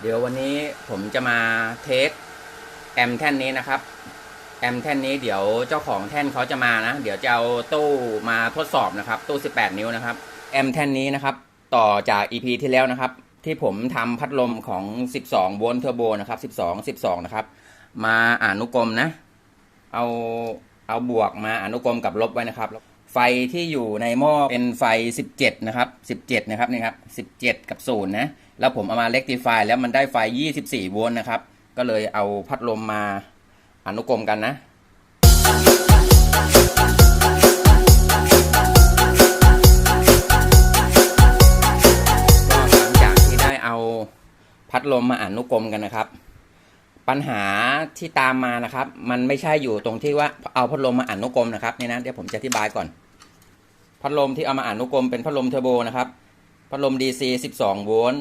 เดี๋ยววันนี้ผมจะมาเทสแอมแท่นนี้นะครับ แอมแท่นนี้เดี๋ยวเจ้าของแท่นเขาจะมานะ เดี๋ยวจะเอาตู้มาทดสอบนะครับ ตู้ 18 นิ้วนะครับ แอมแท่นนี้นะครับ ต่อจาก EP ที่แล้วนะครับ ที่ผมทำพัดลมของ 12 โวลต์เทอร์โบนะครับ 12 12 นะครับ มาอนุกรมนะ เอาเอาบวกมาอนุกรมกับลบไว้นะครับ ไฟที่อยู่ในหม้อเป็นไฟ 17 นะครับ 17 นะครับนี่ครับ 17 กับ0นะ แล้วผมเอามาเล็กติฟายแล้วมันได้ไฟ 24 โวลต์นะครับ ก็เลยเอาพัดลมมาอนุกรมกันนะ ก็หลังจากที่ได้เอาพัดลมมาอนุกรมกันนะครับปัญหาที่ตามมานะครับ มันไม่ใช่อยู่ตรงที่ว่าเอาพัดลมมาอนุกรมนะครับนี่นะเดี๋ยวผมจะอธิบายก่อน พัดลมที่เอามาอ่านุกรมเป็นพัดลมเทอร์โบนะครับ พัดลม DC 12 โวลต์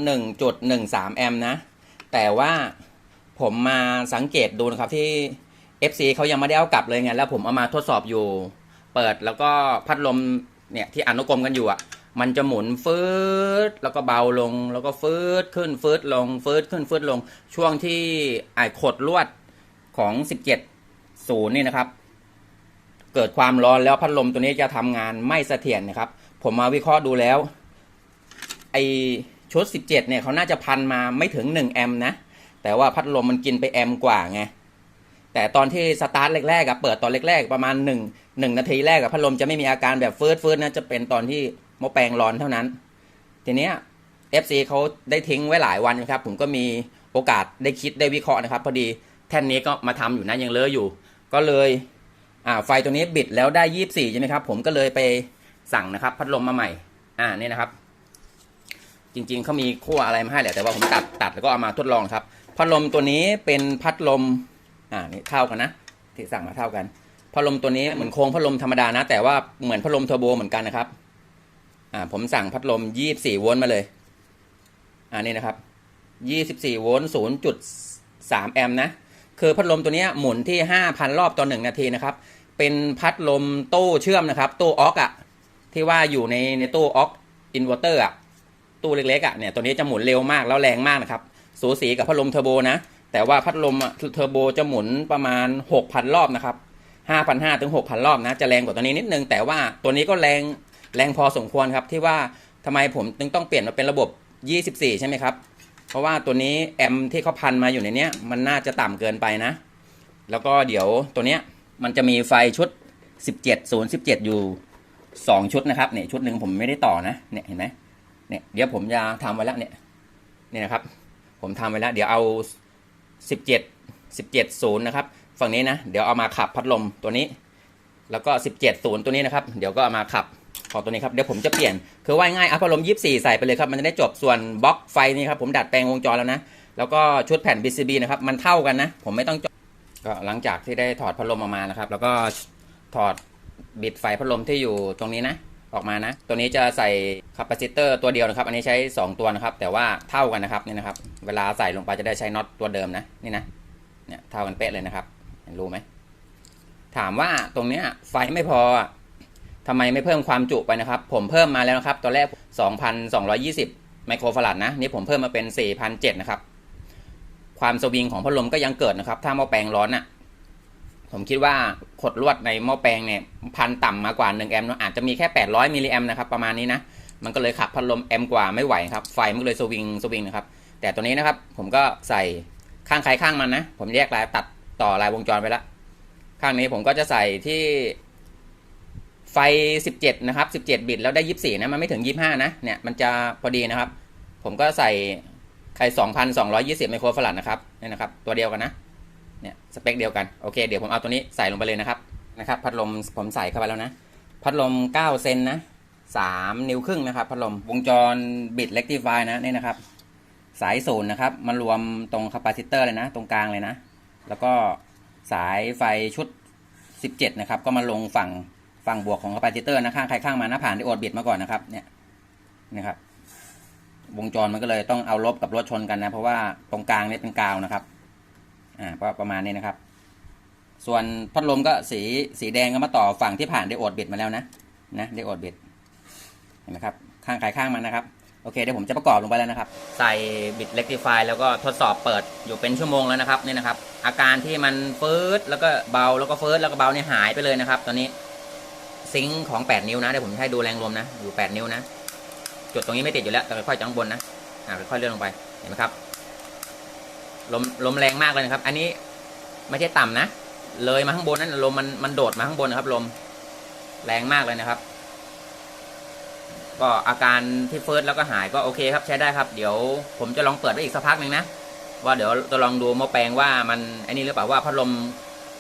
1.13 แอมป์นะ แต่ว่าผมมาสังเกตดูนะครับที่ FC เขายังไม่ได้เอากลับเลยไง แล้วผมเอามาทดสอบอยู่ เปิดแล้วก็พัดลมเนี่ยที่อนุกรมกันอยู่อะ มันจะหมุนฟืดแล้วก็เบาลง แล้วก็ฟืดขึ้นฟืดลงฟืดขึ้นฟืดลง ช่วงที่ไอ้ขดลวดของ 17ศูนย์นี่นะครับ เกิดความร้อนแล้วพัดลมตัวนี้จะทำงานไม่เสถียรนะครับ ผมมาวิเคราะห์ดูแล้ว ไอชุด 17 เนี่ยเขาน่าจะพันมาไม่ถึง 1 แอมป์นะ แต่ว่าพัดลมมันกินไปแอมป์กว่าไง แต่ตอนที่สตาร์ทแรกๆอะเปิดตอนแรกๆ ประมาณ 1 1 นาทีแรกอะพัดลมจะไม่มีอาการแบบฟืดฟืดนะ จะเป็นตอนที่มอแปลงร้อนเท่านั้น ทีเนี้ย FC เขาได้ทิ้งไว้หลายวันนะครับ ผมก็มีโอกาสได้คิดได้วิเคราะห์นะครับ พอดีแท่นนี้ก็มาทำอยู่นะยังเลอะอยู่ ก็เลย อ่าไฟตัวนี้บิดแล้วได้ยี่สี่ใช่ไหมครับ ผมก็เลยไปสั่งนะครับ พัดลมมาใหม่ อ่านี่นะครับ จริงๆเขามีขั้วอะไรมาให้แหละแต่ว่าผมตัดตัดแล้วก็เอามาทดลองครับ พัดลมตัวนี้เป็นพัดลม อ่านี่เท่ากันนะที่สั่งมาเท่ากัน พัดลมตัวนี้เหมือนโค้งพัดลมธรรมดานะ แต่ว่าเหมือนพัดลมเทอร์โบเหมือนกันนะครับ อ่า ผมสั่งพัดลมยี่สี่โวลต์มาเลย อ่านี่นะครับยี่สิบสี่โวลต์ศูนย์จุดสามแอมป์นะ คือพัดลมตัวนี้หมุนที่ห้าพันรอบต่อหนึ่งนาทีนะครับ เป็นพัดลมตู้เชื่อมนะครับ ตู้ออกอะที่ว่าอยู่ในในตู้ออกอินเวอร์เตอร์อะตู้เล็กๆอะเนี่ยตัวนี้จะหมุนเร็วมากแล้วแรงมากนะครับ สูสีกับพัดลมเทอร์โบนะ แต่ว่าพัดลมเทอร์โบจะหมุนประมาณ 6,000 รอบนะครับ5,500ถึง6,000 รอบนะ จะแรงกว่าตัวนี้นิดนึง แต่ว่าตัวนี้ก็แรงแรงพอสมควรครับที่ว่าทำไมผมจึงต้องเปลี่ยนมาเป็นระบบ 24 ใช่ไหมครับ เพราะว่าตัวนี้แอมที่เขาพันมาอยู่ในเนี้ยมันน่าจะต่ำเกินไปนะ แล้วก็เดี๋ยวตัวเนี้ยมันจะมีไฟชุด 17 0 17 อยู่ 2 ชุดนะครับเนี่ยชุดหนึ่งผมไม่ได้ต่อนะเนี่ยเห็นไหมเนี่ยเดี๋ยวผมจะทำไว้แล้วเนี่ยเนี่ยนะครับ ผมทำไว้แล้ว เดี๋ยวเอา 17 17 0นะครับฝั่งนี้นะ เดี๋ยวเอามาขับพัดลมตัวนี้ แล้วก็ 17 0 ตัวนี้นะครับ เดี๋ยวก็เอามาขับ ของตัวนี้ครับเดี๋ยวผมจะเปลี่ยนคือว่าง่ายอาพัดลม 24 ใส่ไปเลยครับมันจะได้จบส่วนบล็อกไฟนี่ครับผมดัดแปลงวงจรแล้วนะ แล้วก็ชุดแผ่น PCB นะครับมันเท่ากันนะ ผมไม่ต้องก็หลังจากที่ได้ถอดพัดลมออกมานะครับ แล้วก็ถอดบิดไฟพัดลมที่อยู่ตรงนี้นะออกมานะ ตัวนี้จะใส่คาปาซิเตอร์ตัวเดียวนะครับ อันนี้ใช้ 2 ตัวนะครับ แต่ว่าเท่ากันนะครับนี่นะครับ เวลาใส่ลงไปจะได้ใช้น็อตตัวเดิมนะนี่นะเนี่ยเท่ากันเป๊ะเลยนะครับเห็นรู้ไหมถามว่าตรงเนี้ยไฟไม่พออะ ทำไมไม่เพิ่มความจุไปนะครับ ผมเพิ่มมาแล้วนะครับ ตอนแรก 2,220 ไมโครฟาราดนะ นี่ผมเพิ่มมาเป็น 4,007นะครับ ความสวิงของพัดลมก็ยังเกิดนะครับ ถ้าหม้อแปลงร้อนน่ะ ผมคิดว่าขดลวดในหม้อแปลงเนี่ยพันต่ำมากว่า 1 แอมป์นอะอาจจะมีแค่ 800 มิลลิแอมป์นะครับ ประมาณนี้นะ มันก็เลยขับพัดลมแอมป์กว่าไม่ไหวครับ ไฟมันก็เลยสวิงสวิงนะครับ แต่ตัวนี้นะครับ ผมก็ใส่ข้างใครข้างมันนะ ผมแยกลายตัดต่อลายวงจรไปแล้วข้างนี้ผมก็จะใส่ที่ ไฟ 17 นะครับ 17 บิตแล้วได้ 24 นะ มันไม่ถึง 25 นะ เนี่ย มันจะพอดีนะครับ ผมก็ใส่ไข่2,220 ไมโครฟาราดนะครับ นี่นะครับ ตัวเดียวกันนะ เนี่ย สเปคเดียวกัน โอเค เดี๋ยวผมเอาตัวนี้ใส่ลงไปเลยนะครับ นะครับ พัดลมผมใส่เข้าไปแล้วนะ พัดลม 9 เซนนะ 3 นิ้วครึ่งนะครับ พัดลม วงจรบิดเล็กติฟายนะ นี่นะครับ สายศูนย์นะครับ มารวมตรงคาปาซิเตอร์เลยนะ ตรงกลางเลยนะ แล้วก็สายไฟชุด 17 นะครับ ก็มาลงฝั่ง ฝั่งบวกของคาปาซิเตอร์นะข้างใครข้างมันะผ่านที่โอดบิดมาก่อนนะครับเนี่ยนะครับ วงจรมันก็เลยต้องเอาลบกับรถชนกันนะ เพราะว่าตรงกลางเนี่ยเป็นกาวนะครับอ่าก็ประมาณนี้นะครับ ส่วนพัดลมก็สีสีแดงก็มาต่อฝั่งที่ผ่านได้โอดบิดมาแล้วนะนะได้โอดบิดเห็นไหมครับข้างใครข้างมันนะครับโอเคเดี๋ยวผมจะประกอบลงไปแล้วนะครับ ใส่บิดเล็กติฟายแล้วก็ทดสอบเปิดอยู่เป็นชั่วโมงแล้วนะครับนี่นะครับ อาการที่มันฟืดแล้วก็เบาแล้วก็ฟืดแล้วก็เบาเนี่ยหายไปเลยนะครับ ตอนนี้ ซิงค์ของ 8 นิ้วนะเดี๋ยวผมจะให้ดูแรงลมนะ อยู่ 8 นิ้วนะ จุดตรงนี้ไม่ติดอยู่แล้วแต่ค่อยๆจากข้างบนนะอ่าค่อยๆเลื่อนลงไปเห็นไหมครับลมลมแรงมากเลยนะครับ อันนี้ไม่ใช่ต่ำนะ เลยมาข้างบนนั่นลมมันมันโดดมาข้างบนนะครับ ลมแรงมากเลยนะครับ ก็อาการที่เฟิร์สแล้วก็หายก็โอเคครับใช้ได้ครับ เดี๋ยวผมจะลองเปิดไว้อีกสักพักหนึ่งนะว่าเดี๋ยวจะลองดูหมอแปลงว่ามันไอ้นี่หรือเปล่าว่าพัดลม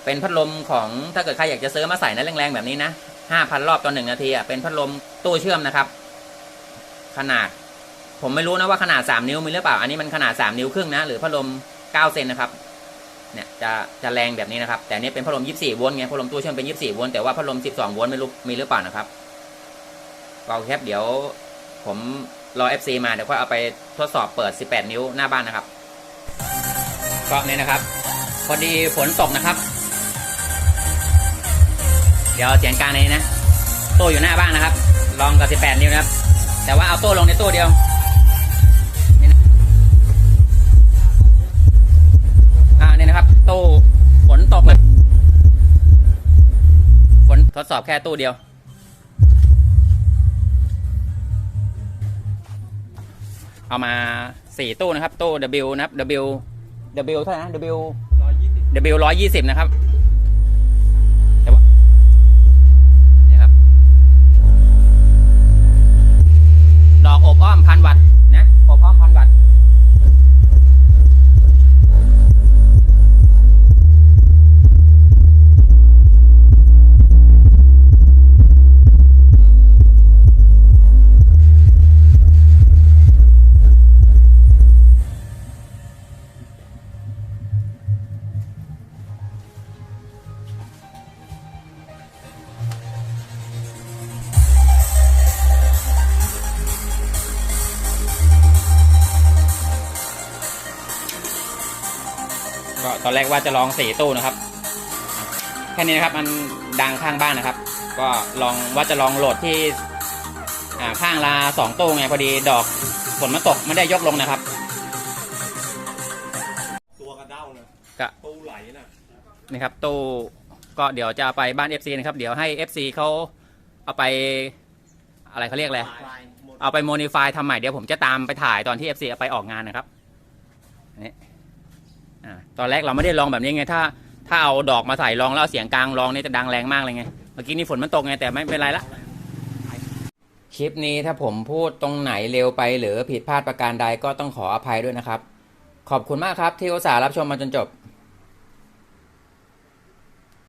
เป็นพัดลมของถ้าเกิดใครอยากจะซื้อมาใส่นะแรงๆแบบนี้นะ ห้าพันรอบต่อหนึ่งนาทีอะเป็นพัดลมตู้เชื่อมนะครับ ขนาด ผมไม่รู้นะว่าขนาด 3 นิ้วมีหรือเปล่า อันนี้มันขนาด 3 นิ้วครึ่งนะ หรือพัดลม 9 เซนนะครับ เนี่ยจะจะแรงแบบนี้นะครับ แต่อันนี้เป็นพัดลม 24 โวลต์ไง พัดลมตู้เชื่อมเป็น 24 โวลต์แต่ว่าพัดลม 12 โวลต์ไม่รู้มีหรือเปล่านะครับก็แคปเดี๋ยว ผมรอ FC มาเดี๋ยวค่อยเอาไปทดสอบเปิด 18 นิ้วหน้าบ้านนะครับก็เนี่ยนะครับ พอดีฝนตกนะครับ เดี๋ยวเสียงกลางในนี้นะตู้อยู่หน้าบ้านนะครับ ลองกับ 18 นิ้วนะครับ แต่ว่าเอาตู้ลงในตู้เดียวนี่นะอ่านี่นะครับ ตู้ฝนตกเลยฝนทดสอบแค่ตู้เดียวเอามาสี่ตู้นะครับ ตู้ W นะครับ W W เท่าไหร่นะ W W ร้อยยี่สิบนะครับ ดอกอบอ้อมพันวัตต์นะ อบอ้อมพันวัตต์ ตอนแรกว่าจะลองสี่ตู้นะครับ แค่นี้นะครับมันดังข้างบ้านนะครับ ก็ลองว่าจะลองโหลดที่อ่าข้างลาสองตู้ไงพอดีดอกฝนมันตกไม่ได้ยกลงนะครับ ตัวกระเด้านะก็ตู้ไหลนะนี่ครับตู้ก็เดี๋ยวจะไปบ้าน FC นะครับ เดี๋ยวให้ FC เขาเอาไปอะไรเขาเรียกอะไรหมดเอาไปโมดิฟายทำใหม่เดี๋ยวผมจะตามไปถ่ายตอนที่ FC เอาไปออกงานนะครับนี่อ่า ตอนแรกเราไม่ได้ลองแบบนี้ไงถ้าถ้าเอาดอกมาใส่ลองแล้วเอาเสียงกลางลองนี่จะดังแรงมากเลยไงเมื่อกี้นี่ฝนมันตกไงแต่ไม่เป็นไรละคลิปนี้ถ้าผมพูดตรงไหนเร็วไปหรือผิดพลาดประการใดก็ต้องขออภัยด้วยนะครับ ขอบคุณมากครับที่อุตส่าห์รับชมมาจนจบ